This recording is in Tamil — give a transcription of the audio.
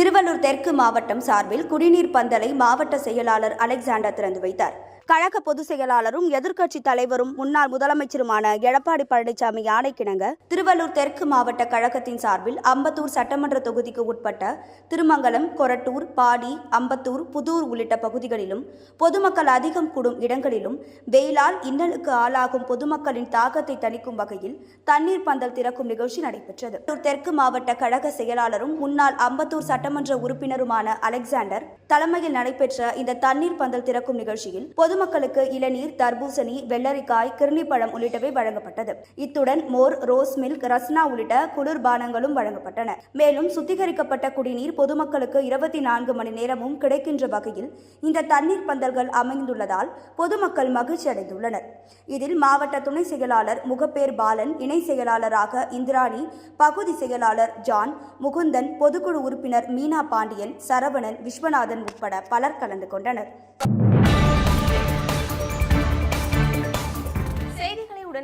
திருவள்ளூர் தெற்கு மாவட்டம் சார்பில் குடிநீர் பந்தலை மாவட்ட செயலாளர் அலெக்சாண்டர் திறந்து வைத்தார். கழக பொதுச் செயலாளரும் எதிர்க்கட்சித் தலைவரும் முன்னாள் முதலமைச்சருமான எடப்பாடி பழனிசாமி யானைக்கிணங்க திருவள்ளூர் தெற்கு மாவட்ட கழகத்தின் சார்பில் அம்பத்தூர் சட்டமன்ற தொகுதிக்கு உட்பட்ட திருமங்கலம் கொரட்டூர் பாடி அம்பத்தூர் புதூர் உள்ளிட்ட பகுதிகளிலும் பொதுமக்கள் அதிகம் கூடும் இடங்களிலும் வெயிலால் இன்னலுக்கு ஆளாகும் பொதுமக்களின் தாக்கத்தை தணிக்கும் வகையில் தண்ணீர் பந்தல் திறக்கும் நிகழ்ச்சி நடைபெற்றது. தெற்கு மாவட்ட கழக செயலாளரும் முன்னாள் அம்பத்தூர் சட்டமன்ற உறுப்பினருமான அலெக்சாண்டர் தலைமையில் நடைபெற்ற இந்த தண்ணீர் பந்தல் திறக்கும் நிகழ்ச்சியில் பொது பொதுமக்களுக்கு இளநீர் தர்பூசணி வெள்ளரிக்காய் கிருணிப்பழம் உள்ளிட்டவை வழங்கப்பட்டது. இத்துடன் மோர் ரோஸ் மில்க் ரஸ்னா உள்ளிட்ட குளிர்பானங்களும் வழங்கப்பட்டன. மேலும் சுத்திகரிக்கப்பட்ட குடிநீர் பொதுமக்களுக்கு இருபத்தி நான்கு மணி நேரமும் கிடைக்கின்ற வகையில் இந்த தண்ணீர் பந்தல்கள் அமைந்துள்ளதால் பொதுமக்கள் மகிழ்ச்சி அடைந்துள்ளனர். இதில் மாவட்ட துணை செயலாளர் முகப்பேர் பாலன் இணை செயலாளராக இந்திராணி பகுதி செயலாளர் ஜான் முகுந்தன் பொதுக்குழு உறுப்பினர் மீனா பாண்டியன் சரவணன் விஸ்வநாதன் உட்பட பலர் கலந்து கொண்டனர்.